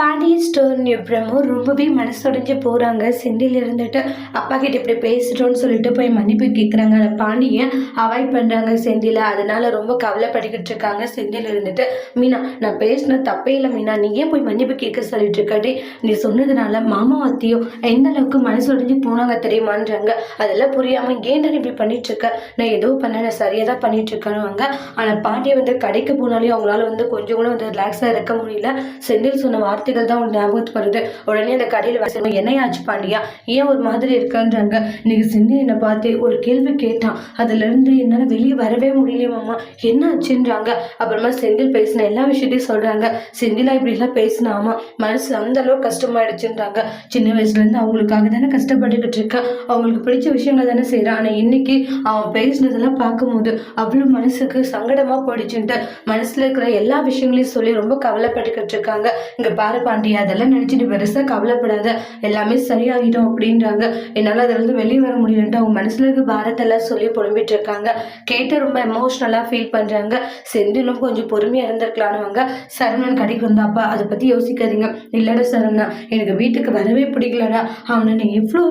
பாண்டி ஸ்டோர்னு நிப்ரமோ ரொம்பவே மனசுடைஞ்சு போகிறாங்க செந்தில் இருந்துட்டு அப்பா கிட்ட இப்படி பேசிட்டோன்னு சொல்லிட்டு போய் மன்னிப்பு கேட்குறாங்க அந்த பாண்டியன் அவாய்ட் பண்ணுறாங்க செந்தில. அதனால ரொம்ப கவலைப்பட்டுக்கிட்டு இருக்காங்க செந்தில் இருந்துட்டு. மீனா நான் பேசின தப்பே இல்லை மீனா. நீ ஏன் போய் மன்னிப்பு கேட்க சொல்லிட்டு இருக்காட்டி நீ சொன்னதுனால மாமா அத்தியோ எந்த அளவுக்கு மனசுடைஞ்சு போனாங்க தெரியுமான்றாங்க. அதெல்லாம் புரியாமல் ஏன்டா இப்படி பண்ணிட்டு இருக்க நான் ஏதோ பண்ண நான் சரியாக தான் பண்ணிட்டு இருக்கணுவாங்க ஆனால் பாண்டியை வந்து கடைக்கு போனாலே அவங்களால வந்து கொஞ்சம் கூட வந்து ரிலாக்ஸாக இருக்க முடியல. செந்தில் சொன்ன வார்த்தை வார்த்தைகள் தான் உன் ஞாபகத்துக்கு உடனே அந்த கடையில் என்னையாச்சு பாண்டியா? ஏன் ஒரு மாதிரி இருக்கன்றாங்க? இன்னைக்கு சிந்தி என்னை பார்த்து ஒரு கேள்வி கேட்டான். அதுல இருந்து என்னால் வெளியே வரவே முடியலையம்மா என்ன ஆச்சுன்றாங்க அப்புறமா செந்தில் பேசின எல்லா விஷயத்தையும் சொல்றாங்க. செந்திலா இப்படிலாம் பேசினாமா? மனசு அந்த அளவுக்கு கஷ்டமாயிடுச்சுன்றாங்க. சின்ன வயசுல இருந்து அவங்களுக்காக தானே கஷ்டப்பட்டுக்கிட்டு இருக்கேன் அவங்களுக்கு பிடிச்ச விஷயங்கள் தானே செய்கிறான் ஆனால் இன்னைக்கு அவன் பேசினதெல்லாம் பார்க்கும்போது அவ்வளோ மனசுக்கு சங்கடமா போயிடுச்சுன்ட்டு மனசுல இருக்கிற எல்லா விஷயங்களையும் சொல்லி ரொம்ப கவலைப்பட்டுக்கிட்டு இருக்காங்க. இங்க பாண்டியா அதெல்லாம் நினைச்சிட்டு பெருசா கவலைப்படாத. எல்லாமே சரியாகிட்டோம் அப்படின்றாங்க. என்னால அதுல இருந்து வெளியே வர முடியலன்ட்டு அவங்க மனசுல இருக்க பாரத்தெல்லாம் சொல்லி புலம்பிட்டு இருக்காங்க. கேட்டு ரொம்ப எமோஷ்னலா ஃபீல் பண்றாங்க. செந்திலும் கொஞ்சம் பொறுமையா இருந்திருக்கலான்னுவாங்க சரவணன் கடைக்கு வந்தாப்பா அதை பத்தி யோசிக்காதீங்க. இல்லைடா சரவணா எனக்கு வீட்டுக்கு வரவே பிடிக்கலடா. அவனை நீ இவ்வளோ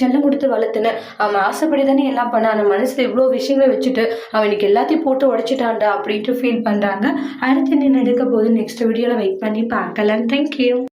செல்லம் கொடுத்து வளர்த்துன. அவன் ஆசைப்படி தானே எல்லாம் பண்ண அவன் மனசுல இவ்வளோ விஷயங்களை வச்சுட்டு அவனுக்கு எல்லாத்தையும் போட்டு உடச்சிட்டான்டா அப்படின்ட்டு ஃபீல் பண்றாங்க. அடுத்து என்ன நடக்க போகுது நெக்ஸ்ட் வீடியோவில் வெயிட் பண்ணி பார்க்கலாம். Thank you.